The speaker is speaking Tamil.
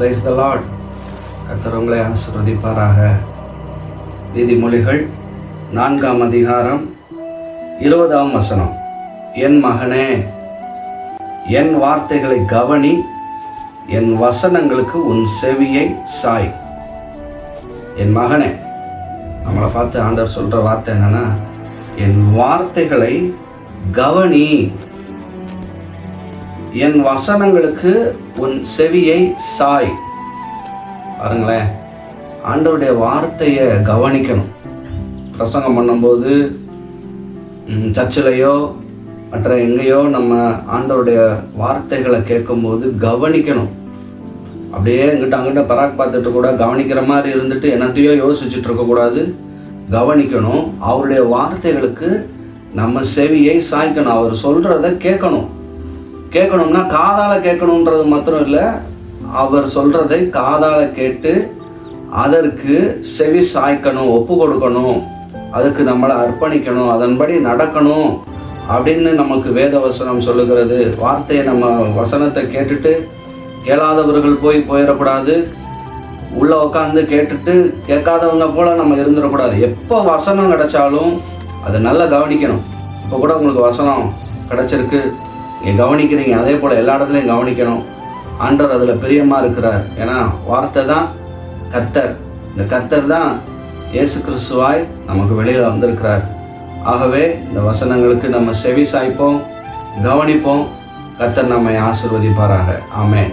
பிரைஸ் த லார்ட் கர்த்தர் உங்களை ஆசிர்வதிப்பாராக. நீதிமொழிகள் நான்காம் அதிகாரம் இருபதாம் வசனம். என் மகனே என் வார்த்தைகளை கவனி என் வசனங்களுக்கு உன் செவியை சாய். என் மகனே நம்மளை பார்த்து ஆண்டவர் சொல்கிற வார்த்தை என்னன்னா என் வார்த்தைகளை கவனி. என் வசனங்களுக்கு உன் செவியை சாய். பாருங்களேன் ஆண்டவருடைய வார்த்தையை கவனிக்கணும். பிரசங்கம் பண்ணும்போது சர்ச்சிலையோ மற்ற எங்கேயோ நம்ம ஆண்டவருடைய வார்த்தைகளை கேட்கும்போது கவனிக்கணும். அப்படியே இங்கிட்ட அங்கிட்ட பராக் பார்த்துட்டு கூட கவனிக்கிற மாதிரி இருந்துட்டு என்னத்தையோ யோசிச்சுட்டு இருக்கக்கூடாது கவனிக்கணும் அவருடைய வார்த்தைகளுக்கு நம்ம செவியை சாய்க்கணும். அவர் சொல்கிறத கேட்கணும். கேட்கணும்னா காதால் கேட்கணுன்றது மாத்திரம் இல்லை. அவர் சொல்கிறதை காதால் கேட்டு அதற்கு செவி சாய்க்கணும் ஒப்பு கொடுக்கணும். அதுக்கு நம்மளை அர்ப்பணிக்கணும் அதன்படி நடக்கணும் அப்படின்னு நமக்கு வேத வசனம் சொல்லுகிறது. வார்த்தையை நம்ம வசனத்தை கேட்டுட்டு கேளாதவர்கள் போய் போயிடக்கூடாது. உள்ளே உட்காந்து கேட்டுட்டு கேட்காதவங்க போல் நம்ம இருந்துடக்கூடாது. எப்போ வசனம் கிடைச்சாலும் அதை நல்லா கவனிக்கணும். இப்போ கூட உங்களுக்கு வசனம் கிடச்சிருக்கு. நீங்கள் கவனிக்கிறீங்க அதே போல் எல்லா இடத்துலையும் கவனிக்கணும். ஆண்டவர் அதில் பிரியமாக இருக்கிறார். ஏன்னா வார்த்தை தான் கர்த்தர். இந்த கர்த்தர் தான் இயேசு கிறிஸ்துவாய் நமக்கு வெளியில் வந்திருக்கிறார். ஆகவே இந்த வசனங்களுக்கு நம்ம செவி சாய்ப்போம் கவனிப்போம். கர்த்தர் நம்மை ஆசிர்வதிப்பாராக. ஆமேன்.